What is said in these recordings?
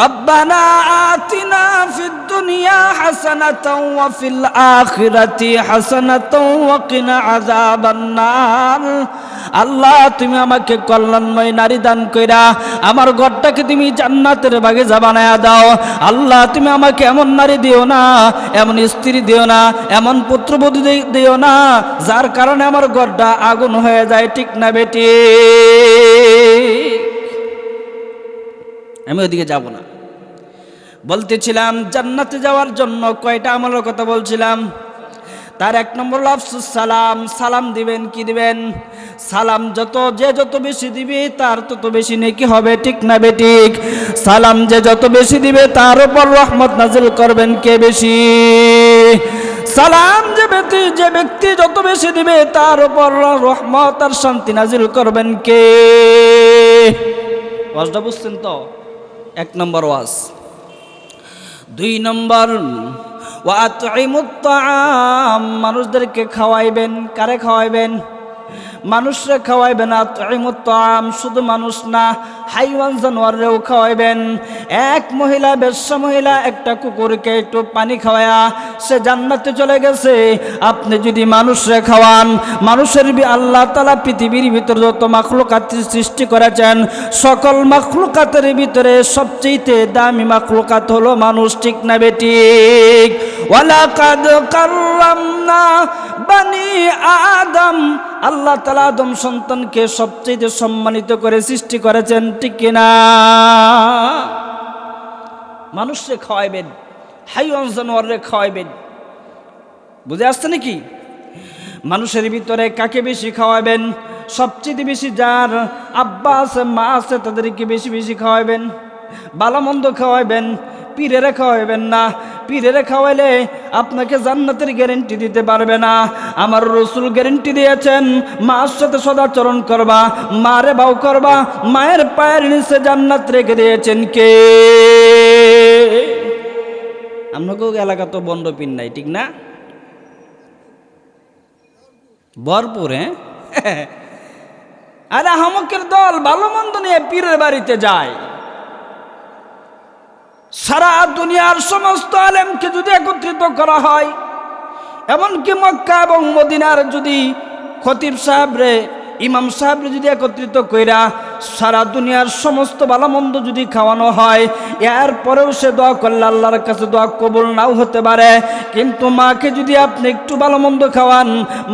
ربنا آتنا في الدنيا حسنة وفي الآخرة حسنة وقنا عذاب النار আল্লাহ তুমি আমাকে কল্যাণময় নারী দান কইরা আমার ঘরটাকে তুমি জান্নাতের বাগিচা বানায়া দাও আল্লাহ তুমি আমাকে এমন নারী দিও না এমন স্ত্রী দিও না এমন পুত্রবধূ দি- দিও না যার কারণে আমার ঘরটা আগুন হয়ে যায় ঠিক না বেটি আমি ওদিকে যাব না। বলতেছিলাম, জান্নাতে যাওয়ার জন্য কয়টা আমলের কথা বলছিলাম? তার এক নম্বর আফসুস সালাম। সালাম দিবেন, কি দিবেন? সালাম যত, যে যত বেশি দিবে, তার তত বেশি নেকি হবে, ঠিক না বেঠিক সালাম যে যত বেশি দিবে, তার উপর রহমত নাজিল করবেন কে বেশি? সালাম যে ব্যক্তি যে ব্যক্তি যত বেশি দিবে, তার উপর রহমত আর শান্তি নাজিল করবেন কে? বুঝছেন তো? এক নম্বর ওয়াজ। দুই নম্বর মানুষদেরকে খাওয়াইবেন কারে খাওয়াইবেন? মানুষরে খাওয়াইবেন আতাম শুধু মানুষ না, হাইওয়ান জানোয়ারেও খাওয়াইবেন। এক মহিলা, বেশ্যা মহিলা, একটা কুকুরকে একটু পানি খাওয়ায়া সে জান্নাতে চলে গেছে। আপনি যদি মানুষরে খাওয়ান, মানুষের বি- আল্লাহ তালা পৃথিবীর ভিতরে যত মাখলুকাত সৃষ্টি করেছেন, সকল মাখলুকাতের ভিতরে সবচেয়ে দামি মাখলুকাত হলো মানুষ, ঠিক না বেটিক ওয়ালাকাদ কাররামনা বানি আদম। আল্লাহ তালা আদম সন্তানকে সবচেয়ে সম্মানিত করে সৃষ্টি করেছেন, ঠিক কিনা মানুষরে খাওয়াইবেন, হাইওয়ান জানোয়ারে খাওয়াইবেন। বুঝে আসছে নাকি? মানুষের ভিতরে কাকে বেশি খাওয়াবেন সবচেয়ে বেশি যার আব্বা আছে, মা আছে, তাদেরকে বেশি বেশি খাওয়াবেন ভালো মন্দ খাওয়াইবেন। পীরেরে খাওয়াইবেন না। পীরেরে খাওয়াইলে আপনাকে জান্নাতের গ্যারেন্টি দিতে পারবে না। আমার রসুল গ্যারেন্টি দিয়েছেন, মার সাথে সদাচরণ করবা, মারে বাউ করবা, মায়ের পায়ের নিচে জান্নাত রেখে দিয়েছেন কে? আপনাকেও এলাকা তো বন্ড পিন নাই, ঠিক না? ভরপুর হ্যাঁ? আরে হামকের দল ভালো মন্দ নিয়ে পীরের বাড়িতে যায়। সারা দুনিয়ার সমস্ত আলেমকে যদি একত্রিত করা হয়, এমনকি মক্কা এবং মদিনার যদি খতিব সাহেবরে ইমাম সাহেব যদি একত্রিত কইরা সারা দুনিয়ার সমস্ত ভালোমন্দ যদি খাওয়ানো হয় এরপরেও সে দোয়া করলে আল্লাহর কাছে দোয়া কবুল নাও হতে পারে। কিন্তু মাকে যদি আপনি একটু ভালোমন্দ খাওয়ান,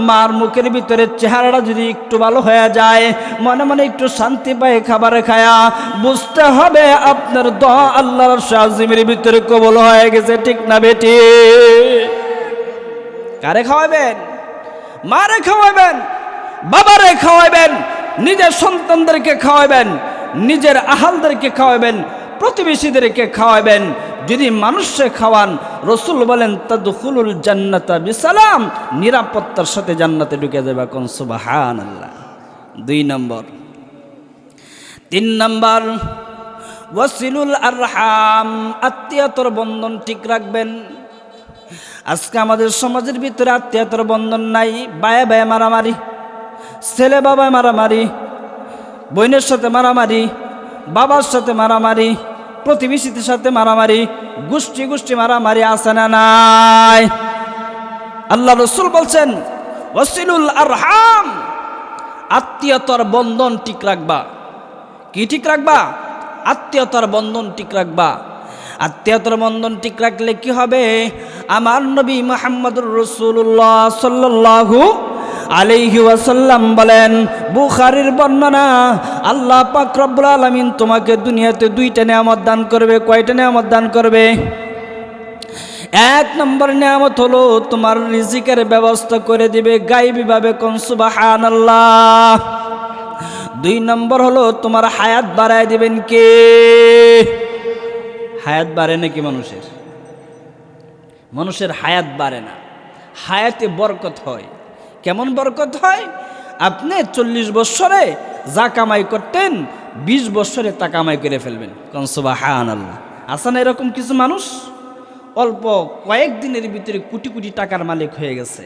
মার মুখের ভিতরে চেহারাটা যদি একটু ভালো হয়ে যায়, মনে মনে একটু শান্তি পায় খাবারে খায়া, বুঝতে হবে আপনার দোয়া আল্লাহর শাহিমের ভিতরে কবুল হয়ে গেছে, ঠিক না বেটি? কারে খাওয়াবেন? মারে খাওয়াবেন? বাবারে খাওয়াবেন নিজের সন্তানদেরকে খাওয়াবেন নিজের আহালদেরকে খাওয়াবেন প্রতিবেশীদেরকে খাওয়াবেন যদি মানুষকে খাওয়ান, রসুল বলেন তাদুল জান্নাতা বিসালাম নিরাপত্তার সাথে জান্নাতে ঢুকে যাবে কোন? সুবাহান আল্লাহ দুই নম্বর। তিন নম্বর, ওয়াসিলুল আরহাম আত্মীয়তর বন্ধন ঠিক রাখবেন। আজকে আমাদের সমাজের ভিতরে আত্মীয়তর বন্ধন নাই, বায়ে বায়ে মারামারি। ছেলে বাবায় মারামারি, বোনের সাথে মারামারি, বাবার সাথে মারামারি, প্রতিবেশীদের সাথে মারামারি, গোষ্ঠী গোষ্ঠী মারামারি আছে না নাই? আল্লাহ রসুল বলছেন ওসিলুল আরহাম আত্মীয়তার বন্ধন ঠিক রাখবা। কি ঠিক রাখবা? আত্মীয়তার বন্ধন ঠিক রাখবা। আত্মীয়তার বন্ধন ঠিক রাখলে কি হবে? আমার নবী মোহাম্মদুর রসুল্লাহ সাল্লাল্লাহু আলাইহি ওয়াসাল্লাম বলেন, বুখারীর বর্ণনা, আল্লাহ পাক রব্বুল আলামিন তোমাকে দুনিয়াতে দুইটা নিয়ামত দান করবে, কয়টা নিয়ামত দান করবে? এক নম্বর নিয়ামত হলো তোমার রিজিকের ব্যবস্থা করে দিবে গাইবিভাবে কোন সুবহানাল্লাহ। দুই নম্বর হলো তোমার হায়াত বাড়ায় দিবেন কে? হায়াত বাড়ে নাকি মানুষের? মানুষের হায়াত বাড়ে না। হায়াতে বরকত হয়। কেমন বরকত হয়? আপনি চল্লিশ বৎসরে যা কামাই করতেন, বিশ বৎসরে তা কামাই করে ফেলবেন। কনসবা হায়ান আল্লাহ আসা না, এরকম কিছু মানুষ? অল্প কয়েকদিনের ভিতরে কোটি কোটি টাকার মালিক হয়ে গেছে।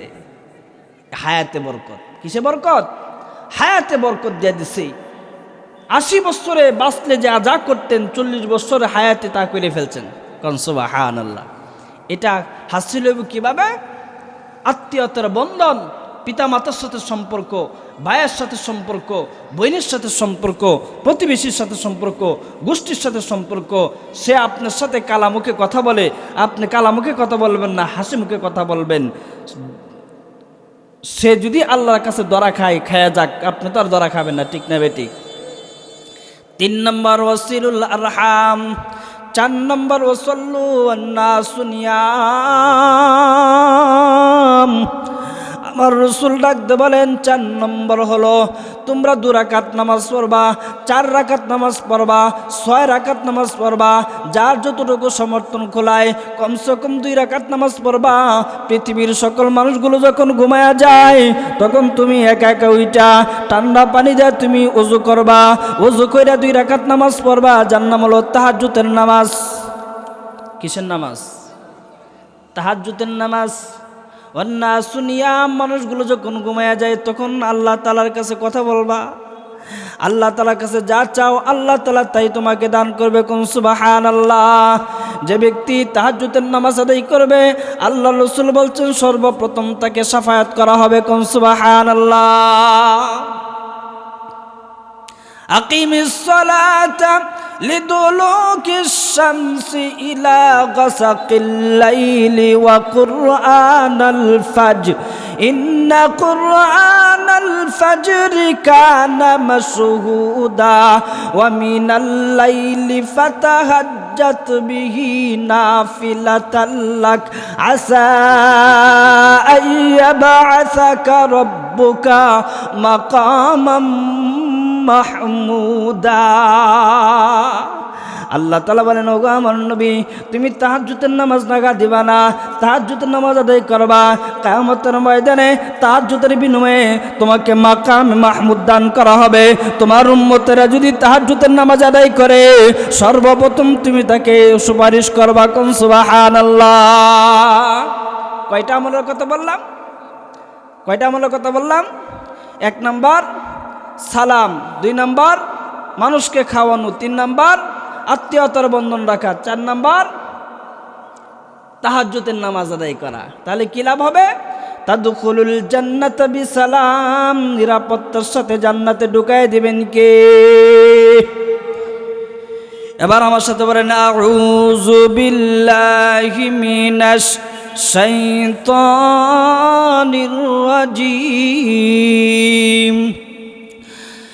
হায়াতে বরকত। কিসে বরকত? হায়াতে বরকত দিয়ে দিছে। আশি বছরে বাঁচলে যা যা করতেন, চল্লিশ বছরে হায়াতে তা করে ফেলছেন। কনসবা হান আল্লাহ এটা হাসিল কীভাবে? আত্মীয়তার বন্ধন পিতামাতার সাথে সম্পর্ক, ভাইয়ের সাথে সম্পর্ক, বোনের সাথে সম্পর্ক, প্রতিবেশীর সাথে সম্পর্ক, গোষ্ঠীর সাথে সম্পর্ক, সে আপনার সাথে কালামুখে কথা বলে, আপনি কালামুখে কথা বলবেন না হাসি মুখে কথা বলবেন। সে যদি আল্লাহর কাছে দরা খায়, খায়া যাক, আপনি তো আর দরা খাবেন না, ঠিক না বেটি? তিন নম্বর ওসিরুল আরহাম, চার নম্বর ওসল্লু আন্না সুনিয়াম আমার রসুল ডাকতে বলেন, চার নম্বর হলো, তোমরা দু রাকাত নামাজ পড়বা, চার রাকাত নামাজ পড়বা, ছয় রাকাত নামাজ পড়বা, যার যতটুকু সমর্থন খোলায়, কমসে কম দুই রাকাত নামাজ পড়বা। পৃথিবীর সকল মানুষগুলো যখন ঘুমায়া যায়, তখন তুমি একা একা উইটা, ঠান্ডা পানি দিয়ে তুমি অজু করবা অজু কইরা দুই রাকাত নামাজ পড়বা, যার নাম হলো তাহাজ্জুতের নামাজ। কিসের নামাজ? তাহাজ্জুতের নামাজ। অন্যা শুনিয়া মানুষগুলো যখন ঘুমায়া যায়, তখন আল্লাহ তালার কাছে কথা বলবা। আল্লাহ তালার কাছে যা চাও, আল্লাহ তালা তাই তোমাকে দান করবে। কোন সুবাহান আল্লাহ যে ব্যক্তি তাহাজুতের নামাজ আদায় করবে আল্লাহ রসুল বলছেন, সর্বপ্রথম তাকে সাফায়াত করা হবে। কোন সুবাহান আল্লাহ أقم الصلاة لدلوك الشمس إلى غسق الليل وقرآن الفجر. إن قرآن الفجر كان مشهودا ومن الليل فتهجت به نافلة لك. عسى أن يبعثك ربك مقاما মাহমুদা। আল্লাহ তালা বলেন, ওগো আমার নবী, তুমি তাহাজ্জুতের নামাজ নাগা দিবা না তাহাজ্জুতের নামাজ আদায় করবা। কায়ামতের ময়দানে তাহাজ্জুতের বিনিময়ে তোমাকে মাকাম মাহমুদ দান করা হবে। তোমার উম্মতেরা যদি তাহাজ্জুতের নামাজ আদায় করে, সর্বপ্রথম তুমি তাকে সুপারিশ করবা কোন? সুবাহান আল্লাহ কয়টা আমলের কথা বললাম? কয়টা আমলের কথা বললাম? এক নাম্বার সালাম। দুই নাম্বার, মানুষকে খাওয়ানো। তিন নাম্বার, আত্মীয়তার বন্ধন রাখা। চার নাম্বার তাহাজ্জুতের নামাজ আদায় করা। তাহলে কি লাভ হবে? তাদুকুলুল জান্নাত বিসালাম। নিরাপত্তার সাথে জান্নাতে ঢুকায় দিবেন কে? এবার আমার সাথে বলেন, আউযু বিল্লাহি মিনাশ শাইতানির রাজিম।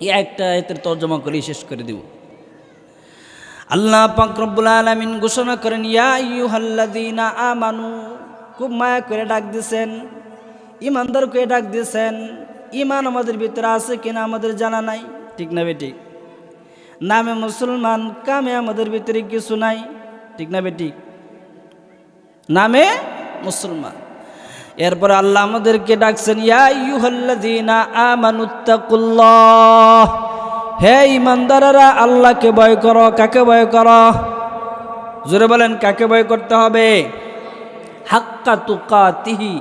এই একটা আয়াতের তর্জমা করে শেষ করে দিব। আল্লাহ পাক রব্বুল আলামিন ঘোষণা করেন, ইয়া আমানু। খুব মায়া করে ডাক দিয়েছেন ইমানদার করে ডাক দিয়েছেন ইমান আমাদের ভিতরে আছে কিনা আমাদের জানা নাই। ঠিক না বেটি? নামে মুসলমান, কামে আমাদের ভিতরে কিছু নাই। ঠিক না বেটি? নামে মুসলমান। এরপর আল্লাহ আমাদেরকে ডাকছেন হে ইমানদারেরা আল্লাহকে ভয় করো, কাকে ভয় করো? জোরে বলেন, কাকে ভয় করতে হবে? হাক্কা তুকা তিহি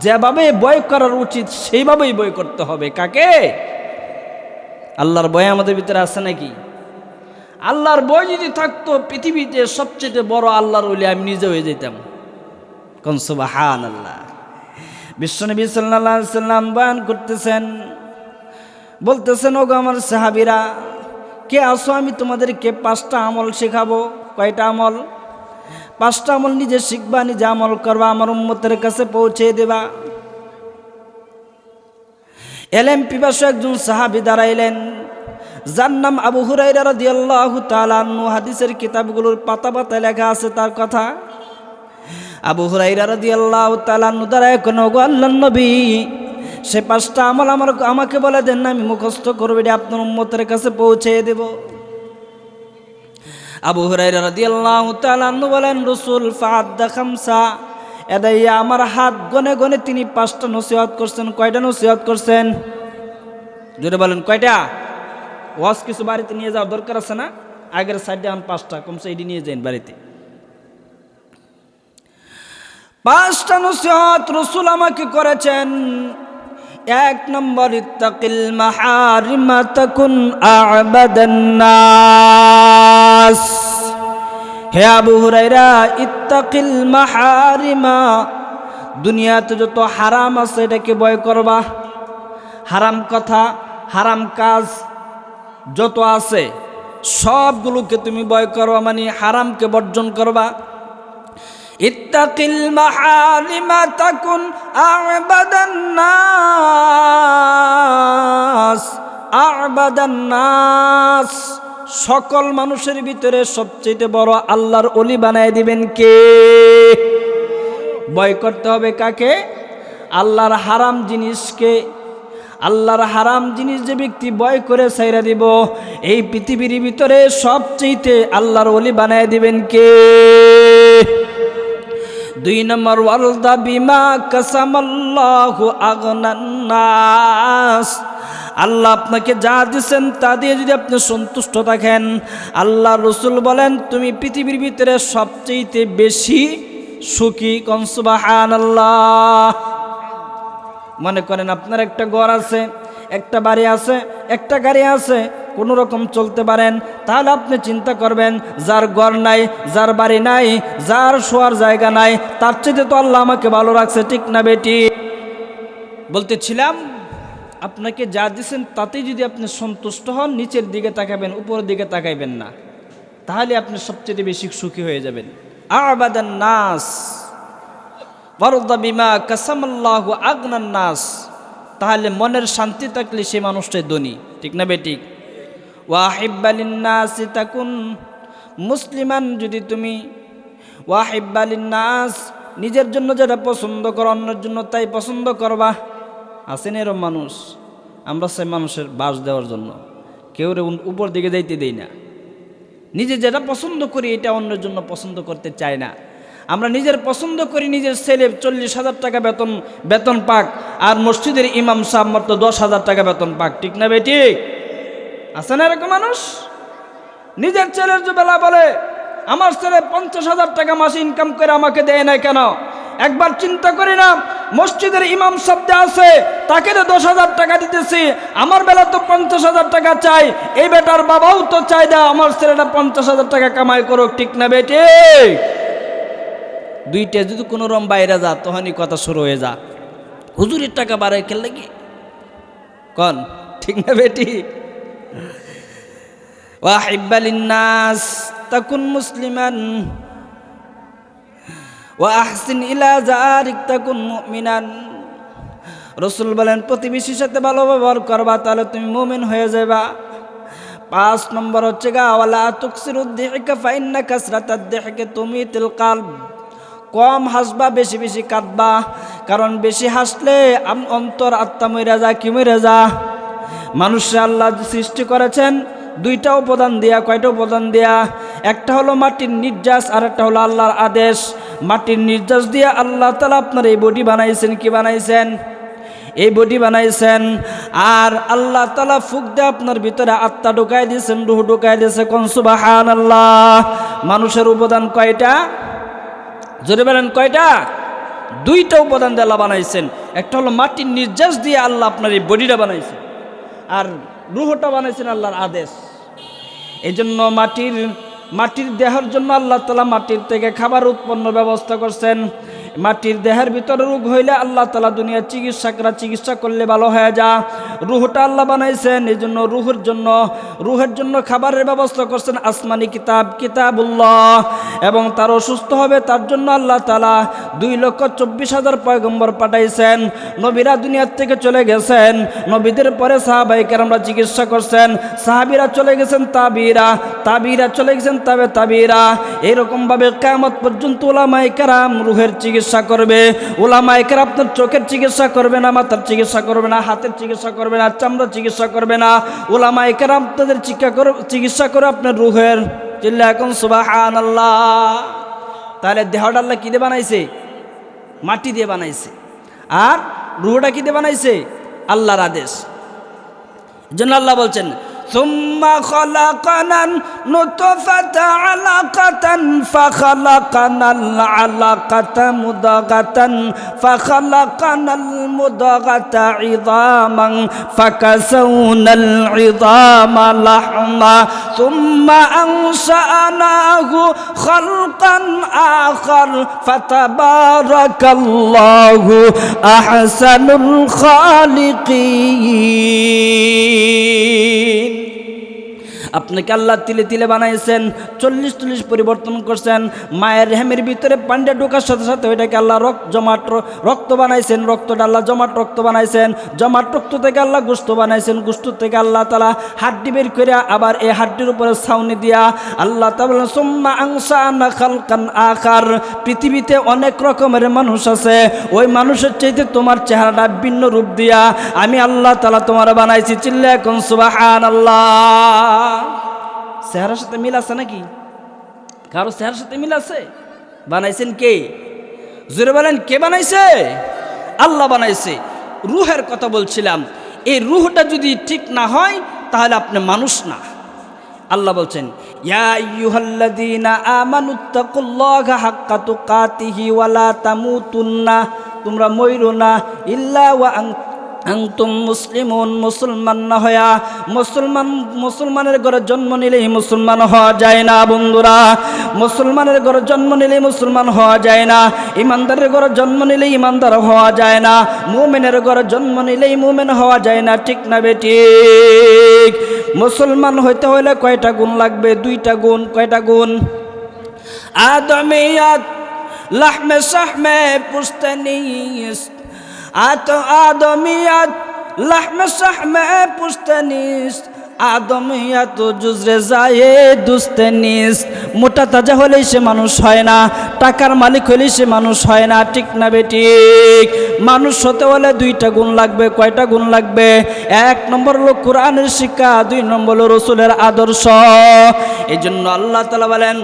যেভাবে বয় করার উচিত, সেইভাবেই বয় করতে হবে। কাকে? আল্লাহর ভয় আমাদের ভিতরে আছে নাকি? আল্লাহর ভয় যদি থাকতো, পৃথিবীতে সবচেয়ে বড় আল্লাহর ওলি আমি নিজে হয়ে যেতাম। কনসুবাহান আল্লাহ বিশ্বনবী সাল্লাম বয়ান করতেছেন, বলতেছেন, ওগো আমার সাহাবিরা, কে আসো আমি তোমাদেরকে পাঁচটা আমল শেখাবো। কয়টা আমল? পাঁচটা আমল নিজে শিখবা, নিজে আমল করবা, আমার উম্মতের কাছে পৌঁছে দেবা। এলেম পিপাসু একজন সাহাবি দাঁড়াইলেন, যার নাম আবু হুরাইরা রাদিয়াল্লাহু তাআলা হাদিসের কিতাবগুলোর পাতা পাতায় লেখা আছে তার কথা। আবু হুরাইরা রাদিয়াল্লাহু তাআলা দাঁড়ায় কোন গো আল্লাহর নবী, সে পাঁচটা আমল আমার আমাকে বলে দেন না, আমি মুখস্থ করবে আপনার উম্মতের কাছে পৌঁছে দেব। আবু হুরাইরা রাদিয়াল্লাহু তাআলা বলেন, রাসূল ফাআদ্দা খামসা, এদাইয়া আমার হাত গনে গনে তিনি পাঁচটা নসিহত করছেন, কয়টা নসিহত করছেন? জোরে বলেন, কয়টা? ওয়াজ কিছু বাড়িতে নিয়ে যাওয়ার দরকার আছে না? আগের সাইডে এখন পাঁচটা, কমসে এটি নিয়ে যান বাড়িতে। পাঁচটা নসিহত রসুল আমাকে করেছেন। এক নম্বর, ইত্তাকিল মাহারিমা হে আবু হুরাইরা ইত্তাকিল মাহারিমা, দুনিয়াতে যত হারাম আছে এটাকে ভয় করবা। হারাম কথা, হারাম কাজ যত আছে, সবগুলোকে তুমি ভয় করবা মানে হারামকে বর্জন করবা। ইত্তাকিল মাহারিমা তাকুন আবাদান নাস আবাদান নাস সকল মানুষের ভিতরে সবচেয়ে বড় আল্লাহর অলি বানায় দিবেন কে? ভয় করতে হবে কাকে? আল্লাহর হারাম জিনিসকে, আল্লাহর হারাম জিনিস যে ব্যক্তি বয় করে সাইরা দিব, এই পৃথিবীর ভিতরে সবচেয়ে আল্লাহর অলি বানায় দিবেন কে? দুই নম্বর ওয়ালদা বিমা কাসামাল্লাহু আগনান্নাস আল্লাহ আপনাকে যা দিচ্ছেন তা দিয়ে যদি আপনি সন্তুষ্ট থাকেন, আল্লাহ রসুল বলেন, তুমি পৃথিবীর ভিতরে সবচেয়ে বেশি সুখী কনসুবাহান আল্লাহ মনে করেন আপনার একটা ঘর আছে একটা বাড়ি আছে, একটা গাড়ি আছে, কোনো রকম চলতে পারেন। তাহলে আপনি চিন্তা করবেন, যার ঘর নাই, যার বাড়ি নাই, যার শোয়ার জায়গা নাই, তার চেয়ে তো আল্লাহ আমাকে ভালো রাখছে, ঠিক না বেটি? বলতেছিলাম, আপনাকে যা দিচ্ছেন তাতেই যদি আপনি সন্তুষ্ট হন, নিচের দিকে তাকাবেন, উপরের দিকে তাকাইবেন না। তাহলে আপনি সবচেয়ে বেশি সুখী হয়ে যাবেন। আবাদান নাস বিমা কাসামাল্লাহু আগনান নাস। তাহলে মনের শান্তি থাকলে সে মানুষটাই ধনী। ঠিক না বেঠিক ওয়াহিব্বালিন নাসি তাকুন মুসলিমান যদি তুমি। ওয়াহিব্বালিন নাস নিজের জন্য যেটা পছন্দ করো, অন্যের জন্য তাই পছন্দ করবা। আছেন এরম মানুষ? আমরা সে মানুষের বাস দেওয়ার জন্য। কেউ রে উপর দিকে যাইতে দেই না। নিজে যেটা পছন্দ করি, এটা অন্যের জন্য পছন্দ করতে চায় না। আমরা নিজের পছন্দ করি নিজের ছেলে চল্লিশ হাজার টাকা বেতন বেতন পাক, আর মসজিদের ইমাম সাহেব মাত্র দশ হাজার টাকা বেতন পাক। ঠিক না বেটি আছে না এরকম মানুষ? নিজের ছেলের যে বেলা বলে আমার ছেলে পঞ্চাশ হাজার টাকা মাসে ইনকাম করে আমাকে দেয় না কেন? একবার চিন্তা করি না, মসজিদের ইমাম শব্দে আছে, তাকে তো দশ হাজার টাকা দিতেছি। আমার বেলা তো পঞ্চাশ হাজার টাকা চাই, এই বেটার বাবাও তো চাই দা আমার ছেলেটা পঞ্চাশ হাজার টাকা কামাই করুক। ঠিক না বেটি দুইটা যদি কোনো রম বাইরে যা, তখনই কথা শুরু হয়ে যা। হুজুরের টাকা বাড়ায় খেললে কি? কন? ঠিক না বেটি? ওয়াহিব্বালিন্নাস তাকুন মুসলিমান। ওয়া আহসিন ইলা জারিক তাকুন মুমিনান। রসুল বলেন, প্রতিবেশীর সাথে ভালো ব্যবহার করবা, তাহলে তুমি মুমিন হয়ে যাবা। পাঁচ নম্বর হচ্ছে গা, ওয়ালা তুকসির উদ্দেহিকা ফাইন্না কাসরাত দেহকে তুমি তিল কালব। কম হাসবা, বেশি বেশি কাঁদবা। কারণ বেশি হাসলে অন্তর আত্মা মরে যা কি মরে যা মানুষে আল্লাহ সৃষ্টি করেছেন, দুইটা উপাদান দেয়া, কয়টা উপাদান দেয়া? একটা হলো মাটির নির্যাস আর একটা হলো আল্লাহর আদেশ। মাটির নির্যাস দিয়ে আল্লাহ তালা আপনার এই বডি বানাইছেন, কি বানাইছেন? এই বডি বানাইছেন। আর আল্লাহ তালা ফুক দিয়ে আপনার ভিতরে আত্মা ঢুকাই দিয়েছেন, রুহ ঢুকাই দিয়েছে কনসুবাহান আল্লাহ মানুষের উপাদান কয়টা? জোরে বলেন, কয়টা? দুইটা উপাদান দিয়ে আল্লাহ বানাইছেন। একটা হলো মাটির নির্যাস দিয়ে আল্লাহ আপনার এই বডিটা বানাইছেন। আর রুহটা বানাইছেন আল্লাহর আদেশ। এই জন্য মাটির মাটির দেহের জন্য আল্লাহ তালা মাটির থেকে খাবার উৎপন্ন ব্যবস্থা করছেন। মাটির দেহের ভিতরে রোগ হইলে আল্লাহ তালা দুনিয়ার চিকিৎসকরা চিকিৎসা করলে ভালো হয়ে যা। রুহটা আল্লাহ বানাইছেন, এই জন্য রুহের জন্য রুহের জন্য খাবারের ব্যবস্থা করছেন আসমানি কিতাব, কিতাবুল্লাহ। এবং তার অসুস্থ হবে, তার জন্য আল্লাহ তালা দুই লক্ষ চব্বিশ হাজার পয়গম্বর পাঠাইছেন। নবীরা দুনিয়ার থেকে চলে গেছেন, নবীদের পরে সাহাবাই কেরামরা চিকিৎসা করছেন। সাহাবিরা চলে গেছেন তাবিরা তাবিরা চলে গেছেন তাবে তাবিরা। এরকমভাবে কেমত পর্যন্ত ওলামাই কেরাম রুহের চিকিৎসা করবে। ওলামাই কেরাম আপনার চোখের চিকিৎসা করবে না, মাথার চিকিৎসা করবে না, হাতের চিকিৎসা করবে না, চামড়ার চিকিৎসা করবে না। ওলামাই কেরাম আপনাদের চিকিৎসা করে, চিকিৎসা আপনার রুহের চিল্লা এখন সুবাহান আল্লাহ তাহলে দেহটা আল্লাহ কী দিয়ে বানাইছে? মাটি দিয়ে বানাইছে। আর রুহটা কী দিয়ে বানাইছে? আল্লাহর আদেশ। জন্য আল্লাহ বলছেন ثم خلقنا النطفة علقة فخلقنا العلقة مضغة فخلقنا المضغة عظاما فكسونا العظام لحما ثم أنشأناه خلقا آخر فتبارك الله أحسن الخالقين. আপনাকে আল্লাহ তিলে তিলে বানাইছেন, চল্লিশ চল্লিশ পরিবর্তন করছেন, মায়ের রেহেমের ভিতরে পান্ডা ঢোকার সাথে সাথে ওইটাকে আল্লাহ রক্ত, জমাট রক্ত বানাইছেন, রক্তটা আল্লাহ জমাট রক্ত বানাইছেন, জমাট রক্ত থেকে আল্লাহ গোস্ত বানাইছেন, গুস্ত থেকে আল্লাহ তালা হাড্ডি বের করে আবার এই হাড্ডির উপরে ছাউনি দিয়া আল্লাহ তালা সোম্মা আংসা আখার পৃথিবীতে অনেক রকমের মানুষ আছে, ওই মানুষের চাইতে তোমার চেহারাটা ভিন্ন রূপ দিয়া আমি আল্লাহ তালা তোমার বানাইছি চিল্লা এখন আল্লাহ চেহারার সাথে মিল আছে নাকি? কারও চেহারার সাথে মিল আছে? বানাইছেন কে? জোরে বলেন, কে বানাইছে? আল্লাহ বানাইছে। রুহের কথা বলছিলাম। এই রুহটা যদি ঠিক না হয়, তাহলে আপনি মানুষ না। আল্লাহ বলছেন তোমরা ময়ূর না, ইল্লা আংতুম মুসলিমুন মুসলমান না হয়া মুসলমান, মুসলমানের ঘরে জন্ম নিলেই মুসলমান হওয়া যায় না বন্ধুরা। মুসলমানের ঘরে জন্ম নিলেই মুসলমান হওয়া যায় না। ইমানদারের ঘরে জন্ম নিলেই ইমানদার হওয়া যায় না। মুমেনের ঘরে জন্ম নিলেই মুমেন হওয়া যায় না, ঠিক না বেঠিক মুসলমান হইতে হলে কয়টা গুণ লাগবে? দুইটা গুণ, কয়টা গুণ? আদমিয়াত লাহমে সাহমে পুস্তানিস আত আদমিয়াত লাহমে সাহমে পুস্তানিস আদমিয়াত জুজরে যায় দুস্তেনিস মোটা তাজা হলেই সে মানুষ হয় না, টাকার মালিক হলেই সে মানুষ হয় না, ঠিক না বেঠিক মানুষ হতে হলে দুইটা গুণ লাগবে, কয়টা গুণ লাগবে? এক নম্বর হলো কোরআনের শিক্ষা, দুই নম্বর হলো রসুলের আদর্শ। এই জন্য আল্লাহ তালা বলেন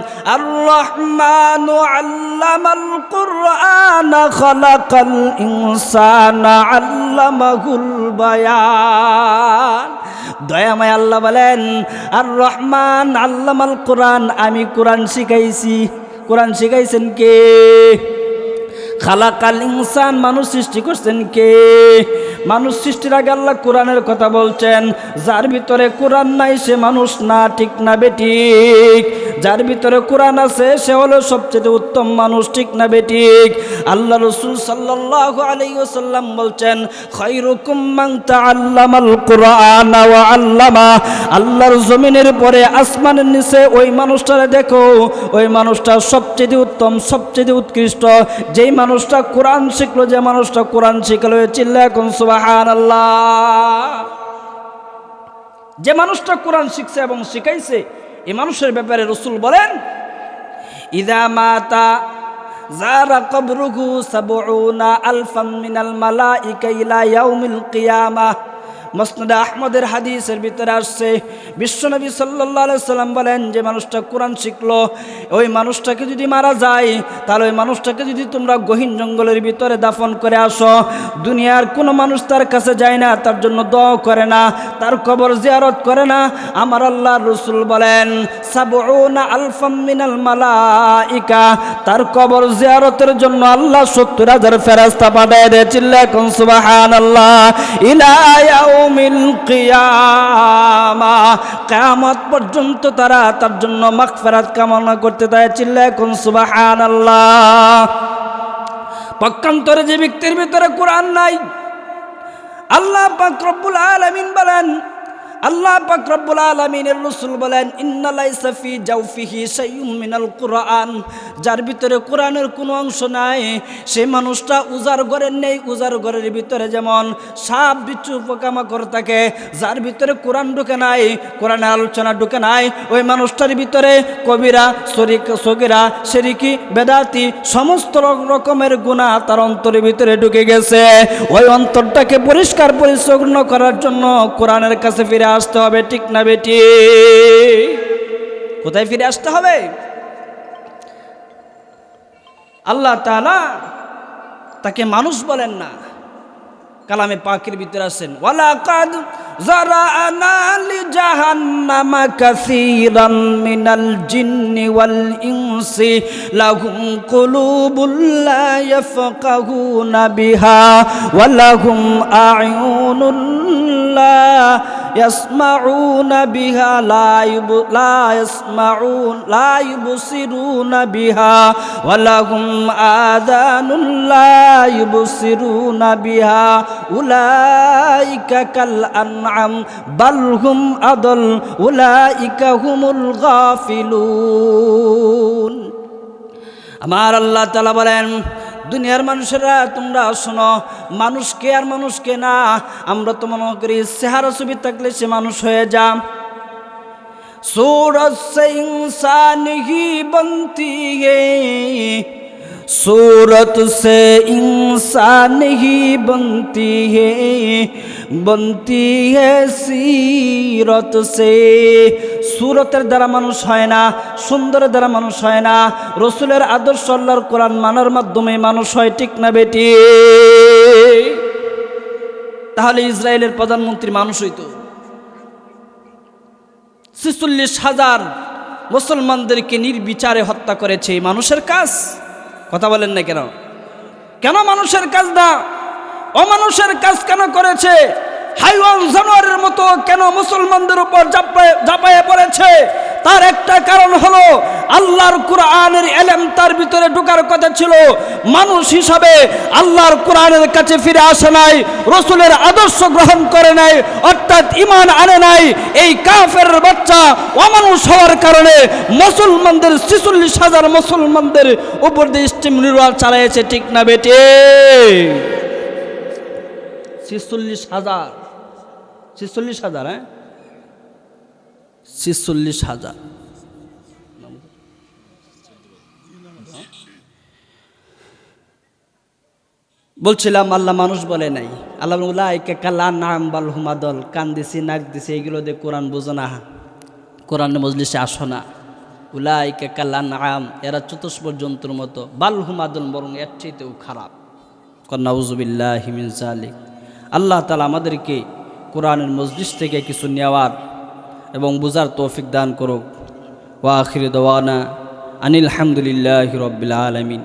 বায়ান। দয়াময় আল্লাহ বলেন আর রহমান আল্লামাল কোরআন, আমি কোরআন শিখাইছি। কোরআন শিখাইছেন কে? খালাকাল ইনসান মানুষ সৃষ্টি করছেন কে? মানুষ সৃষ্টির আগে আল্লাহ কোরআনের কথা বলছেন, যার ভিতরে কোরআন নাই সে মানুষ না, ঠিক না বেঠিক যার ভিতরে কোরআন আছে সে হলো সবচেয়ে উত্তম মানুষ, ঠিক না বেঠিক আল্লাহ রসুল সাল্লাহ আলাইহি ওয়াসাল্লাম বলছেন আল্লামা। আল্লাহর জমিনের পরে আসমানের নিচে ওই মানুষটারে দেখো, ওই মানুষটা সবচেয়ে উত্তম, সবচেয়ে উৎকৃষ্ট। যেই মানুষটা কোরআন শিখলো, যে মানুষটা কোরআন শিখলো চিল্লা এখন সুবাহান যে মানুষটা কোরআন শিখছে এবং শিখাইছে এই মানুষের ব্যাপারে রসুল বলেন, ইদা মাতা যারা কবরুহু সাবউনা আলফাম মিনাল মালাইকা ইলা ইয়াউমিল কিয়ামাহ মসনদ আহমদের হাদিসের ভিতরে আসছে, বিশ্বনবী সাল্লাহ সাল্লাম বলেন, যে মানুষটা কোরআন শিখলো, ওই মানুষটাকে যদি মারা যায়, তাহলে ওই মানুষটাকে যদি তোমরা গহীন জঙ্গলের ভিতরে দাফন করে আসো, দুনিয়ার কোনো মানুষ তার কাছে যায় না, তার জন্য দ করে না, তার কবর জিয়ারত করে না। আমার আল্লাহ রসুল বলেন মালাইকা। তার কবর জিয়ারতের জন্য আল্লাহ সত্তর হাজার ফেরাস্তা পাঠায় দেয় চিল্লা কনসুবাহান আল্লাহ ইলা কিয়ামত পর্যন্ত তারা তার জন্য মাগফিরাত কামনা করতে দেয় চিল্লা কোন সুবহানাল্লাহ। পক্ষান্তরে যে ব্যক্তির ভিতরে কোরআন নাই, আল্লাহ পাক রব্বুল আলামিন বলেন আল্লাহ পাক আলামিনের রাসূল বলেন, ইন্না লাইসা ফি জাওফিহি শাইউম মিনাল কুরআন। যার ভিতরে কোরআনের কোনো অংশ নাই। সেই মানুষটা উজার ঘরের নেই উজার ঘরের ভিতরে যেমন সাপ, বিচ্ছু, পোকামাকড় থাকে, যার ভিতরে কোরআন ঢুকে নাই কোরআনের আলোচনা ঢুকে নাই, ওই মানুষটার ভিতরে কবিরা, শরিক, সগিরা শেরিকি বেদাতি, সমস্ত রকমের গুণা তার অন্তরের ভিতরে ঢুকে গেছে। ওই অন্তরটাকে পরিষ্কার পরিচ্ছন্ন করার জন্য কোরআনের কাছে ফিরে আসতে হবে, ঠিক না বেটি? কোথায় ফিরে আসতে হবে? আল্লাহ তাআলা তাকে মানুষ বলেন না। কালামে পাকের ভিতরে আছেন, ওয়ালাকাদ বিহা يسمعون بها لا يب لا يسمعون لا يبصرون بها ولهم آذان لا يبصرون بها أولئك كالأنعام بل هم أضل أولئك هم الغافلون আমার আল্লাহ তালা বলেন দুনিয়ার মানুষেরা তোমরা শোনো মানুষকে আর মানুষকে না আমরা তো মনে করি চেহারা ছবি থাকলে সে মানুষ হয়ে যা सूरत से इंसान ही बनती है सूरत से इंसान ही बनती है बनती है सीरत से সুরতের দ্বারা মানুষ হয় না সুন্দরের দ্বারা মানুষ হয় না রসুলের আদর্শ আল্লাহর কোরআন মানার মাধ্যমে মানুষ হয় ঠিক না বেটি তাহলে ইসরায়েলের প্রধানমন্ত্রী মানুষ হইতো ছিচল্লিশ হাজার মুসলমানদেরকে নির্বিচারে হত্যা করেছে এই মানুষের কাজ কথা বলেন না কেন? কেন মানুষের কাজ না অমানুষের কাজ কেন করেছে? হাইওয়ান জানোয়ারের মতো কেন মুসলমানদের উপর জাপায় পড়েছে? তার একটা কারণ হলো, আল্লাহর কোরআনের এলেম তার ভিতরে ঢোকার কথা ছিল, মানুষ হিসাবে আল্লাহর কোরআনের কাছে ফিরে আসে নাই, রসুলের আদর্শ গ্রহণ করে নাই, অর্থাৎ ইমান আনে নাই, এই কাফের বাচ্চা অমানুষ হওয়ার কারণে মুসলমানদের ছিচল্লিশ হাজার মুসলমানদের উপর দিয়ে স্টিম নির্বাল চালাইছে, ঠিক না বেটে? ছিচল্লিশ হাজার ছিচল্লিশ হাজার হ্যাঁ? ছিচল্লিশ হাজার। বলছিলাম, আল্লাহ মানুষ বলে নাই। আল্লাহ উলাইকে কালা নাম বাল হুমাদল কান দিছি, নাক দিছি, এগুলো দিয়ে কোরআন বোঝো না। কোরআন মজলিসে আসো না। উলাইকে কালা নাম, এরা চতুষ্পর জন্তুর মতো। বাল হুমাদল বরং এর চাইতেও খারাপ। কন্নাউজুবিল্লাহ হিমিন আল্লাহ তালা আমাদেরকে কোরআনের মজলিস থেকে কিছু নেওয়ার এবং বুজার তৌফিক দান করুক। ওয়া আখির দওয়ানা আনিল হামদুলিল্লাহ রবিল আলমিন।